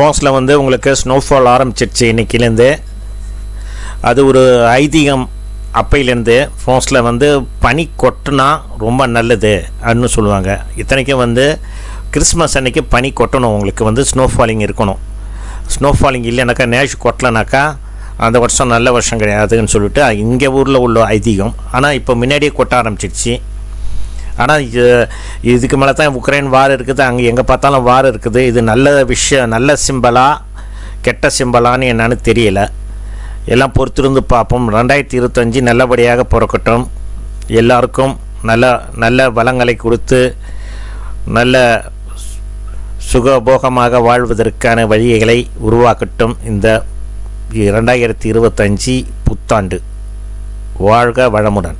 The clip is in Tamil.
ஃபால்ஸில் வந்து உங்களுக்கு ஸ்னோஃபால் ஆரம்பிச்சிடுச்சு இன்றைக்கிலேருந்து அது ஒரு ஐதீகம் அப்பையிலேருந்து. ஃபால்ஸில் வந்து பனி கொட்டினா ரொம்ப நல்லது அப்படின்னு சொல்லுவாங்க. இத்தனைக்கும் வந்து கிறிஸ்மஸ் அன்றைக்கி பனி கொட்டணும் உங்களுக்கு வந்து ஸ்னோ ஃபாலிங் இருக்கணும். ஸ்னோ ஃபாலிங் இல்லைனாக்கா நேஷ் கொட்டலைனாக்கா அந்த வருஷம் நல்ல வருஷம் கிடையாதுன்னு சொல்லிட்டு இங்கே ஊரில் உள்ள ஐதீகம். ஆனால் இப்போ முன்னாடியே கொட்ட ஆரம்பிச்சிடுச்சு ஆனால் இது இதுக்கு மேலே தான் உக்ரைன் வார் இருக்குது அங்கே எங்கே பார்த்தாலும் வார் இருக்குது. இது நல்ல விஷயம் நல்ல சிம்பலா கெட்ட சிம்பலான்னு என்னன்னு தெரியல. எல்லாம் பொறுத்திருந்து பார்ப்போம். ரெண்டாயிரத்தி இருபத்தஞ்சி நல்லபடியாக பிறக்கட்டும். எல்லாருக்கும் நல்ல நல்ல வளங்களை கொடுத்து நல்ல சுகபோகமாக வாழ்வதற்கான வழிகளை உருவாக்கட்டும் இந்த இரண்டாயிரத்தி இருபத்தஞ்சி புத்தாண்டு. வாழ்க வளமுடன்.